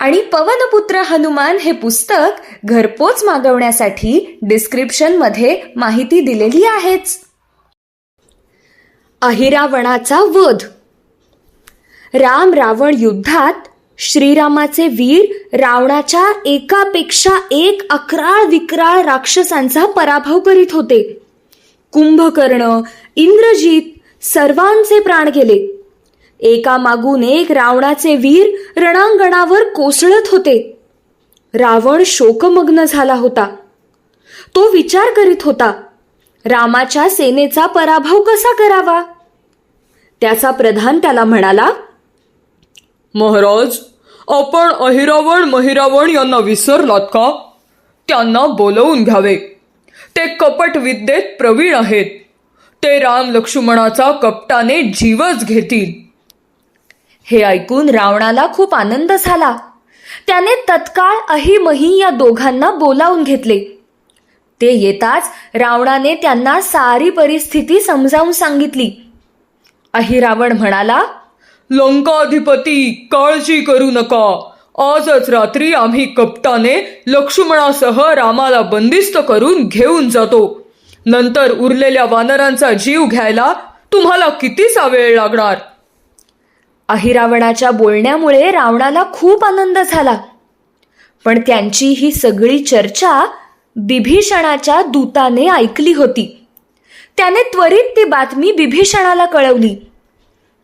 आणि पवनपुत्र हनुमान हे पुस्तक घरपोच मागवण्यासाठी डिस्क्रिप्शनमध्ये माहिती दिलेली आहेच. अहिरावणाचा वध. राम रावण युद्धात श्रीरामाचे वीर रावणाच्या एकापेक्षा एक अकराळ विक्राळ राक्षसांचा पराभव करीत होते. कुंभकर्ण इंद्रजीत सर्वांचे प्राण गेले. एका मागून एक रावणाचे वीर रणांगणावर कोसळत होते. रावण शोकमग्न झाला होता. तो विचार करीत होता रामाच्या सेनेचा पराभव कसा करावा? त्याचा प्रधान त्याला म्हणाला महाराज आपण अहिरावण महिरावण यांना विसरलात का? त्यांना बोलवून घ्यावे. ते कपट विद्येत प्रवीण आहेत. ते राम लक्ष्मणाचा कपटाने जीवच घेतील. हे ऐकून रावणाला खूप आनंद झाला. त्याने तत्काळ अहिमही या दोघांना बोलावून घेतले. ते येताच रावणाने त्यांना सारी परिस्थिती समजावून सांगितली. अहिरावण म्हणाला लंकाधिपती काळजी करू नका. आजच रात्री आम्ही कपटाने लक्ष्मणासह रामाला बंदिस्त करून घेऊन जातो. नंतर उरलेल्या वानरांचा जीव घ्यायला तुम्हाला कितीचा वेळ लागणार? अहिरावणाच्या बोलण्यामुळे रावणाला खूप आनंद झाला. पण त्यांची ही सगळी चर्चा बिभीषणाच्या दूताने ऐकली होती. त्याने त्वरित ती बातमी बिभीषणाला कळवली.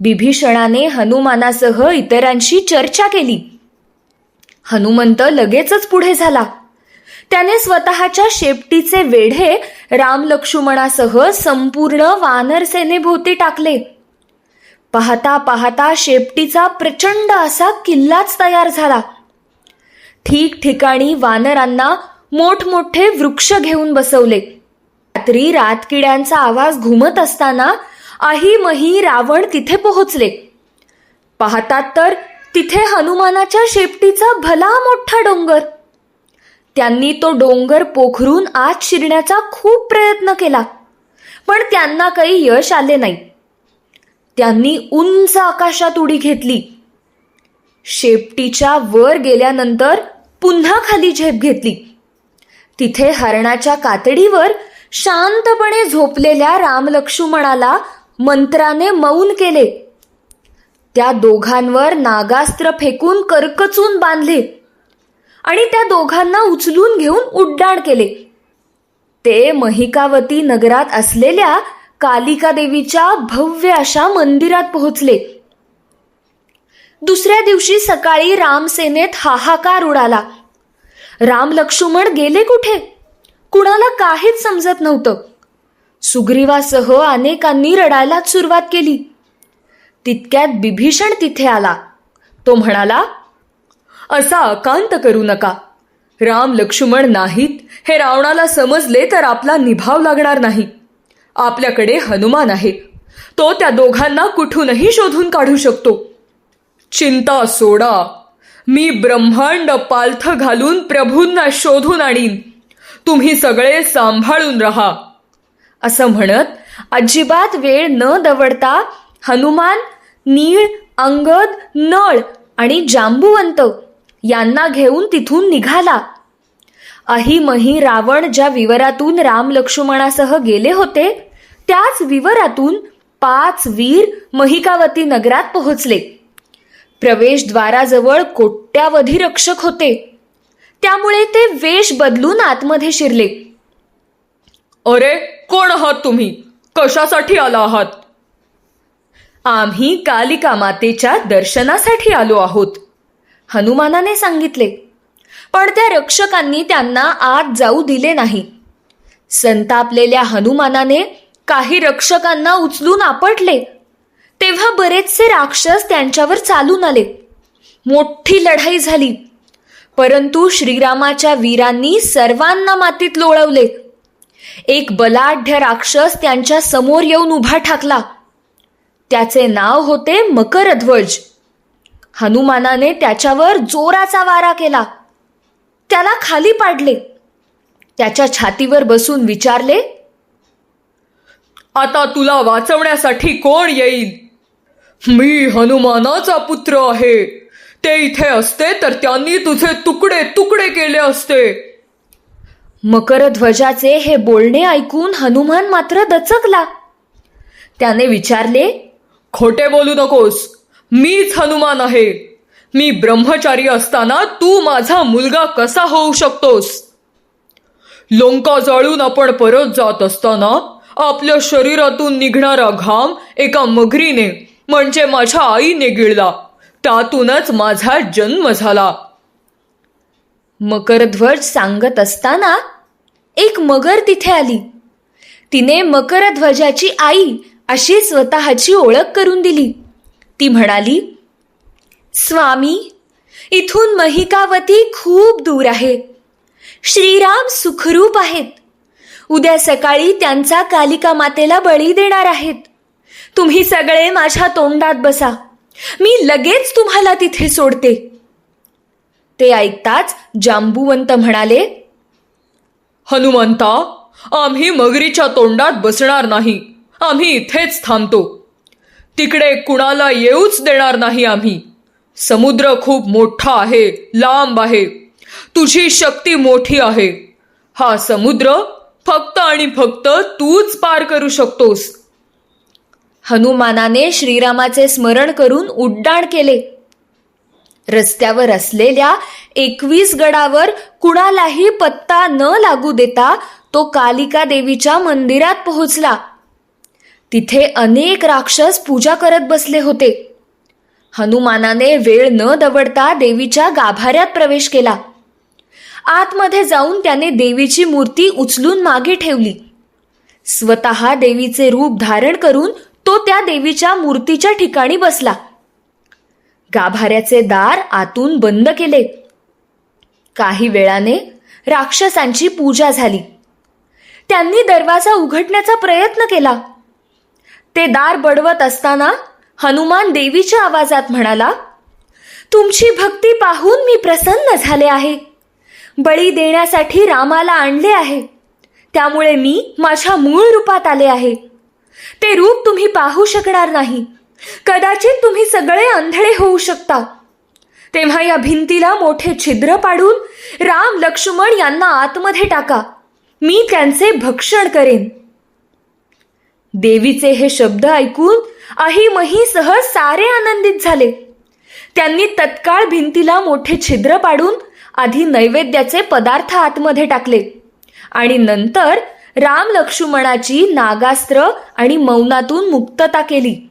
बिभीषणाने हनुमानासह इतरांशी चर्चा केली. हनुमंत लगेचच पुढे झाला. त्याने स्वतःच्या शेपटीचे वेढे राम लक्ष्मणासह संपूर्ण वानर सेनेभोवती टाकले. पाहता पाहता शेपटीचा प्रचंड असा किल्लाच तयार झाला. ठिकठिकाणी वानरांना मोठमोठे वृक्ष घेऊन बसवले. रात्री रातकिड्यांचा आवाज घुमत असताना अहिमही रावण तिथे पोहोचले. पाहतात तर तिथे हनुमानाच्या शेपटीचा भला मोठा डोंगर. त्यांनी तो डोंगर पोखरून आत शिरण्याचा खूप प्रयत्न केला. पण त्यांना काही यश आले नाही. त्यांनी उंच आकाशात उडी घेतली. शेपटीच्या वर गेल्यानंतर पुन्हा खाली झेप घेतली. तिथे हरणाच्या कातडीवर शांतपणे झोपलेल्या रामलक्ष्मणाला मंत्राने मौन केले. त्या दोघांवर नागास्त्र फेकून करकचून बांधले आणि त्या दोघांना उचलून घेऊन उड्डाण केले. ते महिकावती नगरात असलेल्या कालिका देवीच्या भव्य अशा मंदिरात पोहोचले. दुसऱ्या दिवशी सकाळी रामसेनेत हाहाकार उडाला. राम लक्ष्मण गेले कुठे? कुणाला काहीच समजत नव्हतं. सुग्रीवासह अनेकांनी रडायला सुरुवात केली. तितक्यात बिभीषण तिथे आला. तो म्हणाला असा अकांत करू नका. राम लक्ष्मण नाहीत. हे रावणाला समजले तर आपला निभाव लागणार नाही. आपल्याकडे हनुमान आहे. तो त्या दोघांना कुठूनही शोधून काढू शकतो. चिंता सोडा. मी ब्रह्मांड पालथ घालून प्रभूंना शोधून आणीन. तुम्ही सगळे सांभाळून राहा. असं म्हणत अजिबात वेळ न दवडता हनुमान नीळ अंगद नळ आणि जांबुवंत यांना घेऊन तिथून निघाला. अहिमही रावण ज्या विवरातून राम लक्ष्मणासह गेले होते त्याच विवरातून पाच वीर महिकावती नगरात पोहोचले. प्रवेशद्वाराजवळ कोट्यावधी रक्षक होते. त्यामुळे ते वेश बदलून आतमध्ये शिरले. अरे कोण आहात तुम्ही? कशासाठी आला आहात? आम्ही कालिका मातेच्या दर्शनासाठी आलो आहोत हनुमानाने सांगितले. पण त्या रक्षकांनी त्यांना आत जाऊ दिले नाही. संतापलेल्या हनुमानाने काही रक्षकांना उचलून आपटले. तेव्हा बरेचसे राक्षस त्यांच्यावर चालून आले. मोठी लढाई झाली. परंतु श्रीरामाच्या वीरांनी सर्वांना मातीत लोळवले. एक बलाढ्य राक्षस त्यांच्यासमोर येऊन उभा ठाकला. त्याचे नाव होते मकरध्वज. हनुमानाने त्याच्यावर जोराचा वारा केला. त्याला खाली पाडले. त्याच्या छातीवर बसून विचारले आता तुला वाचवण्यासाठी कोण येईल? मी हनुमानाचा पुत्र आहे. ते इथे असते तर त्यांनी तुझे तुकडे तुकडे केले असते. मकरध्वजाचे हे बोलणे ऐकून हनुमान मात्र दचकला. त्याने विचारले खोटे बोलू नकोस. मीच हनुमान आहे. मी ब्रह्मचारी असताना तू माझा मुलगा कसा होऊ शकतोस? लोंका जाळून आपण परत जात असताना आपल्या शरीरातून निघणारा घाम एका मगरीने म्हणजे माझ्या आईने गिळला. त्यातूनच माझा जन्म झाला. मकरध्वज सांगत असताना एक मगर तिथे आली. तिने मकरध्वजाची आई अशी स्वतःची ओळख करून दिली. ती म्हणाली स्वामी इथून महिकावती खूप दूर आहे. श्रीराम सुखरूप आहेत. उद्या सकाळी त्यांचा कालिका मातेला बळी देणार आहेत. तुम्ही सगळे माझ्या तोंडात बसा. मी लगेच तुम्हाला तिथे सोडते. ते ऐकताच जांबुवंत म्हणाले हनुमंता आम्ही मगरीच्या तोंडात बसणार नाही. आम्ही इथेच थांबतो. तिकडे कुणाला येऊच देणार नाही आम्ही. समुद्र खूप मोठा आहे लांब आहे. तुझी शक्ती मोठी आहे. हा समुद्र फक्त आणि फक्त तूच पार करू शकतोस. हनुमानाने श्रीरामाचे स्मरण करून उड्डाण केले. रस्त्यावर असलेल्या एकवीस गडावर कुणालाही पत्ता न लागू देता तो कालिका देवीच्या मंदिरात पोहोचला. तिथे अनेक राक्षस पूजा करत बसले होते. हनुमानाने वेळ न दवडता देवीच्या गाभाऱ्यात प्रवेश केला. आतमध्ये जाऊन त्याने देवीची मूर्ती उचलून मागे ठेवली. स्वतः देवीचे रूप धारण करून तो त्या देवीच्या मूर्तीच्या ठिकाणी बसला. गाभाऱ्याचे दार आतून बंद केले. काही वेळाने राक्षसांची पूजा झाली. त्यांनी दरवाजा उघडण्याचा प्रयत्न केला. ते दार बडवत असताना हनुमान देवीच्या आवाजात म्हणाला तुमची भक्ती पाहून मी प्रसन्न झाले आहे. बळी देण्यासाठी रामाला आणले आहे. त्यामुळे मी माझ्या मूळ रूपात आले आहे. ते रूप तुम्ही पाहू शकणार नाही. कदाचित तुम्ही सगळे आंधळे होऊ शकता. तेव्हा या भिंतीला मोठे छिद्र पाडून राम लक्ष्मण यांना आतमध्ये टाका. मी त्यांचे भक्षण करेन. देवीचे हे शब्द ऐकून आई महीसह सारे आनंदित झाले. त्यांनी तत्काळ भिंतीला मोठे छिद्र पाडून आधी नैवेद्याचे पदार्थ आतमध्ये टाकले आणि नंतर राम लक्ष्मणाची नागास्त्र आणि मौनातून मुक्तता केली.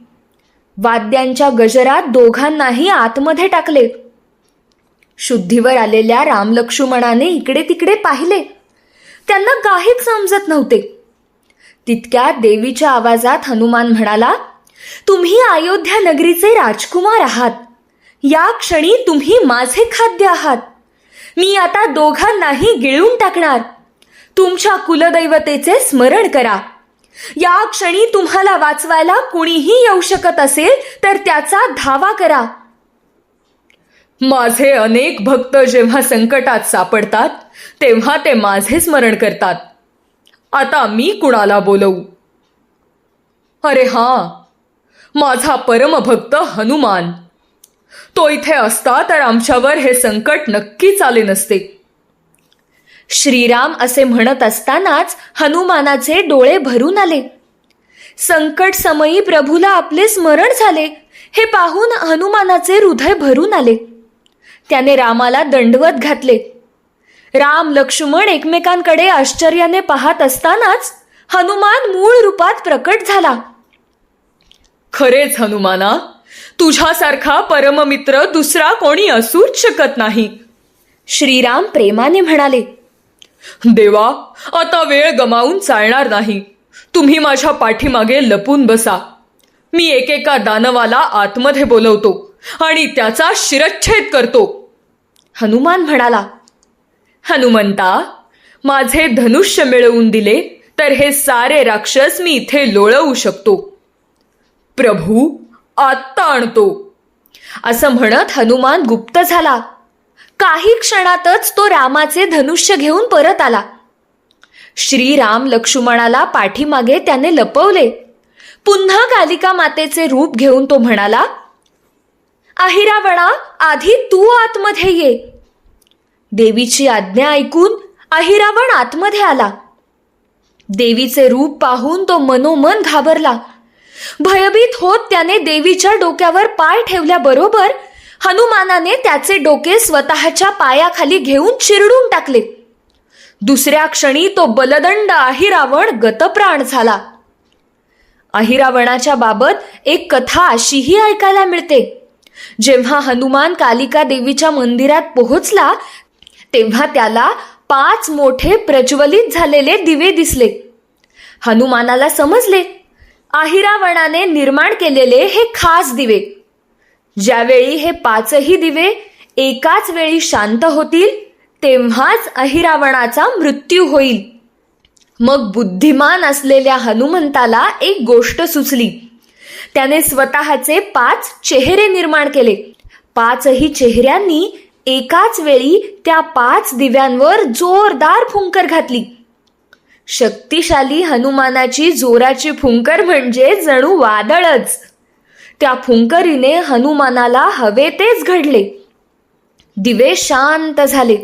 वाद्यांच्या गजरात दोघांनाही आतमध्ये टाकले. शुद्धीवर आलेल्या राम लक्ष्मणाने इकडे तिकडे पाहिले. त्यांना काहीच समजत नव्हते. तितक्यात देवीच्या आवाजात हनुमान म्हणाला तुम्ही अयोध्या नगरीचे राजकुमार आहात. या क्षणी तुम्ही माझे खाद्य आहात. मी आता दोघांनाही गिळून टाकणार. तुमच्या कुलदैवतेचे स्मरण करा. या क्षणी तुम्हाला वाचवायला कुणीही येऊ शकत असेल तर त्याचा धावा करा. माझे अनेक भक्त जेव्हा संकटात सापडतात तेव्हा ते माझे स्मरण करतात. आता मी कुणाला बोलवू? अरे हा माझा परमभक्त हनुमान. तो इथे असता तर आमच्यावर हे संकट नक्कीच आले नसते. श्रीराम असे म्हणत असतानाच हनुमानाचे डोळे भरून आले. संकट समयी प्रभूला आपले स्मरण झाले. हे पाहून हनुमानाचे हृदय भरून आले. त्याने रामाला दंडवत घातले. राम लक्ष्मण एकमेकांकडे आश्चर्याने पाहत असतानाच हनुमान मूळ रूपात प्रकट झाला. खरेच हनुमाना तुझ्यासारखा परममित्र दुसरा कोणी असूच शकत नाही. श्रीराम प्रेमाने म्हणाले देवा आता वेळ गमावून चालणार नाही. तुम्ही माझ्या पाठीमागे लपून बसा. मी एकेका दानवाला आतमध्ये बोलवतो आणि त्याचा शिरच्छेद करतो. हनुमान म्हणाला हनुमंता माझे धनुष्य मिळवून दिले तर हे सारे राक्षस मी इथे लोळवू शकतो. प्रभू आत्ता आणतो. असं म्हणत हनुमान गुप्त झाला. काही क्षणातच तो रामाचे धनुष्य घेऊन परत आला. श्रीराम लक्ष्मणाला पाठीमागे त्याने लपवले. पुन्हा कालिका मातेचे रूप घेऊन तो म्हणाला अहिरावणा आधी तू आतमध्ये ये. देवीची आज्ञा ऐकून अहिरावण आतमध्ये आला. देवीचे रूप पाहून तो मनोमन घाबरला. भयभीत होत त्याने देवीच्या डोक्यावर पाय ठेवल्याबरोबर हनुमानाने त्याचे डोके स्वतःच्या पायाखाली घेऊन चिरडून टाकले. दुसऱ्या क्षणी तो बलदंड अहिरावण गतप्राण झाला. अहिरावणाच्या बाबत एक कथा अशीही ऐकायला मिळते. जेव्हा हनुमान कालिका देवीच्या मंदिरात पोहोचला तेव्हा त्याला पाच मोठे प्रज्वलित झालेले दिवे दिसले. हनुमानाला समजले आहिरावणाने निर्माण केलेले हे खास दिवे. ज्यावेळी हे पाचही दिवे एकाच वेळी शांत होतील तेव्हाच अहिरावणाचा मृत्यू होईल. मग बुद्धिमान असलेल्या हनुमंताला एक गोष्ट सुचली. त्याने स्वतःचे पाच चेहरे निर्माण केले. पाचही चेहऱ्यांनी एकाच वेळी त्या पाच दिव्यांवर जोरदार फुंकर घातली. शक्तिशाली हनुमानाची जोराची फुंकर म्हणजे जणू वादळच. त्या फुंकरीने हनुमानाला हवे तेच घडले. दिवे शांत झाले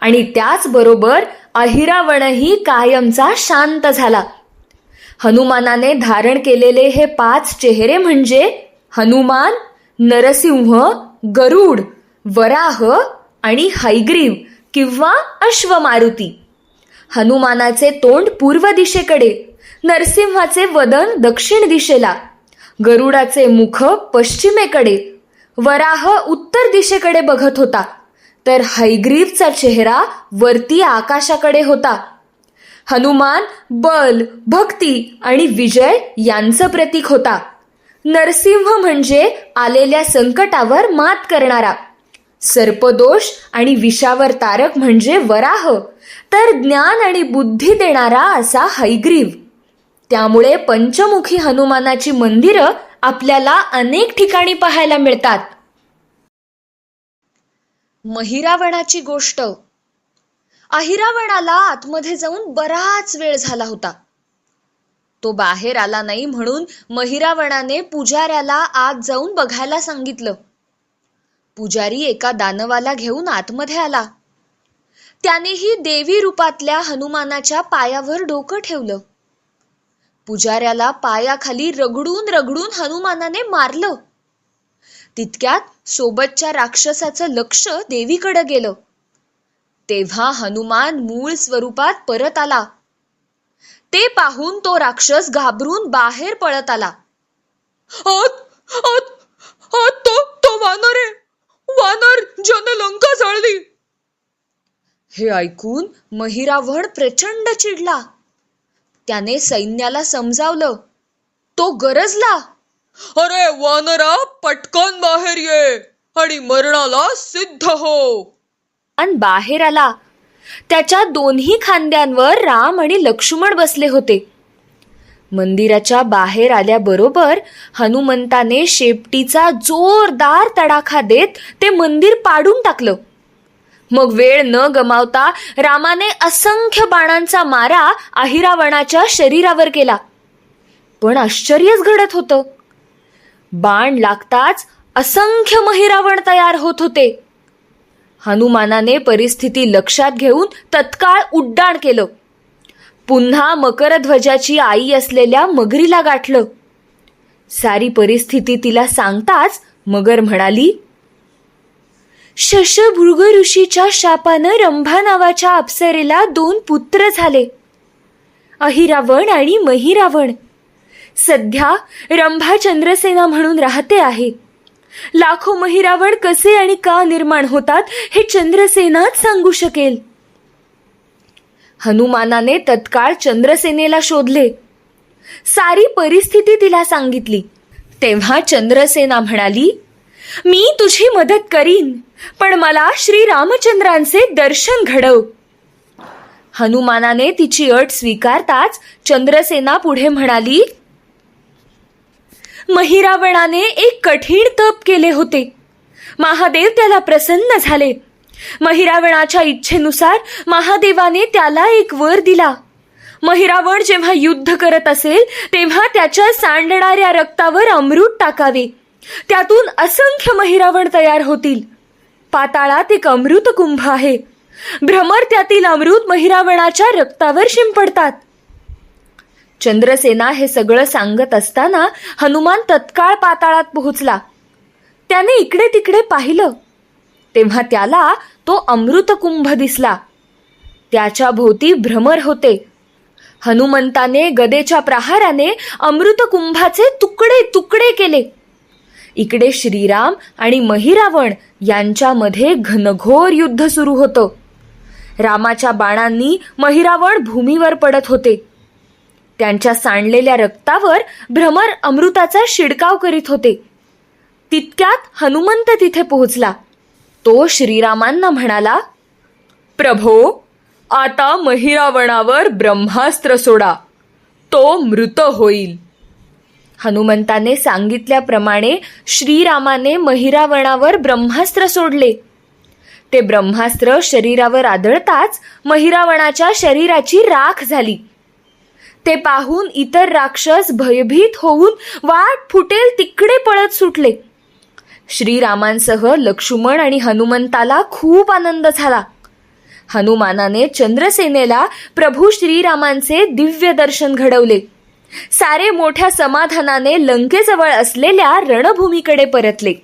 आणि त्याचबरोबर अहिरावणही कायमचा शांत झाला. हनुमानाने धारण केलेले हे पाच चेहरे म्हणजे हनुमान नरसिंह गरुड वराह आणि हैग्रीव किंवा अश्वमारुती. हनुमानाचे तोंड पूर्व दिशेकडे नरसिंहाचे वदन दक्षिण दिशेला गरुडाचे मुख पश्चिमेकडे वराह उत्तर दिशेकडे बघत होता तर हैग्रीवचा चेहरा वरती आकाशाकडे होता. हनुमान बल भक्ती आणि विजय यांचं प्रतीक होता. नरसिंह म्हणजे आलेल्या संकटावर मात करणारा. सर्पदोष आणि विषावर तारक म्हणजे वराह. तर ज्ञान आणि बुद्धी देणारा असा हैग्रीव. त्यामुळे पंचमुखी हनुमानाची मंदिरं आपल्याला अनेक ठिकाणी पाहायला मिळतात. महिरावणाची गोष्ट. अहिरावणाला आतमध्ये जाऊन बराच वेळ झाला होता. तो बाहेर आला नाही म्हणून महिरावणाने पुजाऱ्याला आत जाऊन बघायला सांगितलं. पुजारी एका दानवाला घेऊन आतमध्ये आला. त्यानेही देवी रूपातल्या हनुमानाच्या पायावर डोकं ठेवलं. पुजाऱ्याला पायाखाली रगडून रगडून हनुमानाने मारलं. तितक्यात सोबतच्या राक्षसाचं लक्ष देवीकडे गेलं. तेव्हा हनुमान मूळ स्वरूपात परत आला. ते पाहून तो राक्षस घाबरून बाहेर पळत आला. आत आत आत तो तो वानर! आहे वानर ज्याने लंका जाळली. हे ऐकून महिरावण प्रचंड चिडला. त्याने सैन्याला समजावलं. तो गरजला. अरे वानरा पटकन बाहेर ये आणि मरणाला सिद्ध हो. आणि बाहेर आला. त्याच्या दोन्ही खांद्यांवर राम आणि लक्ष्मण बसले होते. मंदिराच्या बाहेर आल्याबरोबर हनुमंताने शेपटीचा जोरदार तडाखा देत ते मंदिर पाडून टाकलं. मग वेळ न गमावता रामाने असंख्य बाणांचा मारा अहिरावणाच्या शरीरावर केला. पण आश्चर्यच घडत होतं. बाण लागताच असंख्य महिरावण तयार होत होते. हनुमानाने परिस्थिती लक्षात घेऊन तत्काळ उड्डाण केलं. पुन्हा मकरध्वजाची आई असलेल्या मगरीला गाठलं. सारी परिस्थिती तिला सांगताच मगर म्हणाली शशभृग ऋषीच्या शापानं रंभा नावाच्या अप्सरेला दोन पुत्र झाले. अहिरावण आणि महिरावण. सध्या रंभा चंद्रसेना म्हणून राहते आहे. लाखो महिरावण कसे आणि का निर्माण होतात हे चंद्रसेनाच सांगू शकेल. हनुमानाने तत्काळ चंद्रसेनेला शोधले. सारी परिस्थिती तिला सांगितली. तेव्हा चंद्रसेना म्हणाली मी तुझी मदत करीन पण मला श्री रामचंद्रांचे दर्शन घडव. हनुमानाने तिची अट स्वीकारताच चंद्रसेना पुढे म्हणाली महिरावणाने एक कठीण तप केले होते. महादेव त्याला प्रसन्न झाले. महिरावणाच्या इच्छेनुसार महादेवाने त्याला एक वर दिला. महिरावण जेव्हा युद्ध करत असेल तेव्हा त्याच्या सांडणाऱ्या रक्तावर अमृत टाकावे. त्यातून असंख्य महिरावण तयार होतील. पाताळात एक अमृत कुंभ आहे. भ्रमर त्यातील अमृत महिरावणाच्या रक्तावर शिंपडतात. चंद्रसेना हे सगळं सांगत असताना हनुमान तत्काळ पाताळात पोहोचला. त्याने इकडे तिकडे पाहिलं. तेव्हा त्याला तो अमृतकुंभ दिसला. त्याच्या भोवती भ्रमर होते. हनुमंताने गदेच्या प्रहाराने अमृतकुंभाचे तुकडे तुकडे केले. इकडे श्रीराम आणि महिरावण यांच्यामध्ये घनघोर युद्ध सुरू होतं. रामाच्या बाणांनी महिरावण भूमीवर पडत होते. त्यांच्या सांडलेल्या रक्तावर भ्रमर अमृताचा शिडकाव करीत होते. तितक्यात हनुमंत तिथे पोहोचला. तो श्रीरामांना म्हणाला प्रभो आता महिरावणावर ब्रह्मास्त्र सोडा तो मृत होईल. हनुमंताने सांगितल्याप्रमाणे श्रीरामाने महिरावणावर ब्रह्मास्त्र सोडले. ते ब्रह्मास्त्र शरीरावर आदळताच महिरावणाच्या शरीराची राख झाली. ते पाहून इतर राक्षस भयभीत होऊन वाट फुटेल तिकडे पळत सुटले. श्रीरामांसह लक्ष्मण आणि हनुमंताला खूप आनंद झाला. हनुमानाने चंद्रसेनेला प्रभू श्रीरामांचे दिव्य दर्शन घडवले. सारे मोठ्या समाधानाने लंकेजवळ असलेल्या रणभूमीकडे परतले.